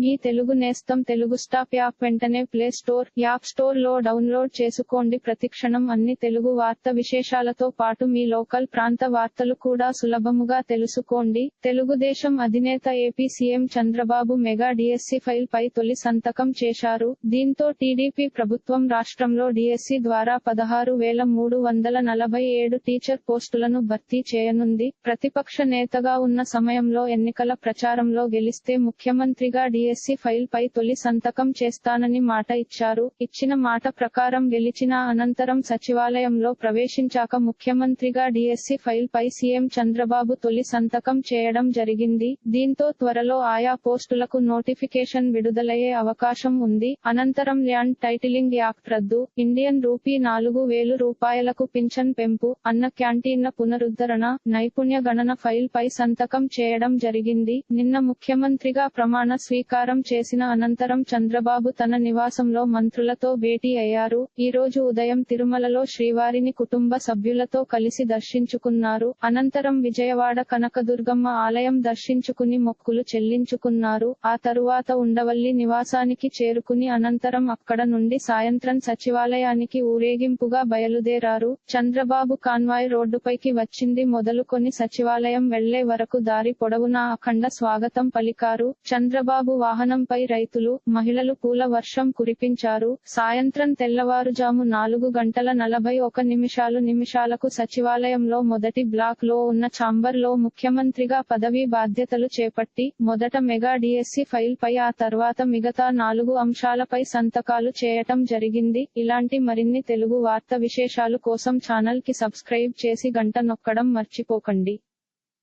మీ తెలుగు నేస్తం Telugu stop app వెంటనే play store app స్టోర్లో డౌన్లోడ్ చేసుకోండి. ప్రతిక్షణం అన్ని తెలుగు వార్త విశేషాలతో పాటు మీ లోకల్ ప్రాంత వార్తలు కూడా సులభముగా తెలుసుకోండి. తెలుగుదేశం అధినేత AP CM Chandrababu mega DSC file పై తొలి సంతకం చేశారు. దీంతో టీడీపీ ప్రభుత్వం రాష్ట్రంలో డిఎస్సి ద్వారా పదహారు వేల మూడు వందల నలభై ఏడు టీచర్ పోస్టులను భర్తీ చేయనుంది. ప్రతిపక్ష నేతగా ఉన్న సమయంలో ఎన్నికల ప్రచారంలో గెలిస్తే ముఖ్యమంత్రిగా డిఎస్సి ఫైల్ పై తొలి సంతకం చేస్తానని మాట ఇచ్చారు. ఇచ్చిన మాట ప్రకారం గెలిచిన అనంతరం సచివాలయంలో ప్రవేశించాక ముఖ్యమంత్రిగా డిఎస్సి ఫైల్ పై సీఎం చంద్రబాబు తొలి సంతకం చేయడం జరిగింది. దీంతో త్వరలో ఆయా పోస్టులకు నోటిఫికేషన్ విడుదలయ్యే అవకాశం ఉంది. అనంతరం ల్యాండ్ టైటిలింగ్ యాక్ట్ రద్దు ఇండియన్ రూపీ నాలుగు వేలు రూపాయలకు పింఛన్ పెంపు అన్న క్యాంటీన్ల పునరుద్ధరణ నైపుణ్య గణన ఫైల్ పై సంతకం చేయడం జరిగింది. నిన్న ముఖ్యమంత్రిగా ప్రమాణ స్వీకారం చేసిన అనంతరం చంద్రబాబు తన నివాసంలో మంత్రులతో భేటీ అయ్యారు. ఈ రోజు ఉదయం తిరుమలలో శ్రీవారిని కుటుంబ సభ్యులతో కలిసి దర్శించుకున్నారు. అనంతరం విజయవాడ కనకదుర్గమ్మ ఆలయం దర్శించుకుని మొక్కులు చెల్లించుకున్నారు. ఆ తరువాత ఉండవల్లి నివాసానికి చేరుకుని అనంతరం అక్కడ నుండి సాయంత్రం సచివాలయానికి ఊరేగింపుగా బయలుదేరారు. చంద్రబాబు కాన్వాయ్ రోడ్డుపైకి వచ్చింది మొదలుకొని సచివాలయం వెళ్ళే వరకు దారి పొడవునా అఖండ స్వాగతం పలికారు. చంద్రబాబు వాహనంపై రైతులు మహిళలు పూల వర్షం కురిపించారు. సాయంత్రం తెల్లవారుజాము నాలుగు గంటల నలభై ఒక నిమిషాలు నిమిషాలకు సచివాలయంలో మొదటి బ్లాక్లో ఉన్న ఛాంబర్లో ముఖ్యమంత్రిగా పదవీ బాధ్యతలు చేపట్టి మొదట మెగా డిఎస్సి ఫైల్ పై ఆ తర్వాత మిగతా నాలుగు అంశాలపై సంతకాలు చేయటం జరిగింది. ఇలాంటి మరిన్ని తెలుగు వార్త విశేషాలు కోసం ఛానల్కి సబ్స్క్రైబ్ చేసి గంట నొక్కడం మర్చిపోకండి.